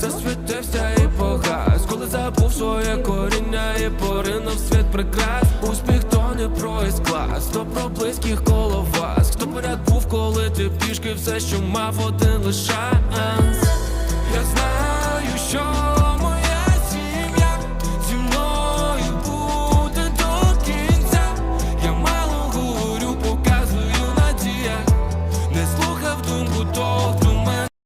засвітився і погас. Коли забув своє коріння і поринув світ прикрас. Успіх то не про клас, то про близьких коло вас. Хто поряд був, коли ти пішки все, що мав один лише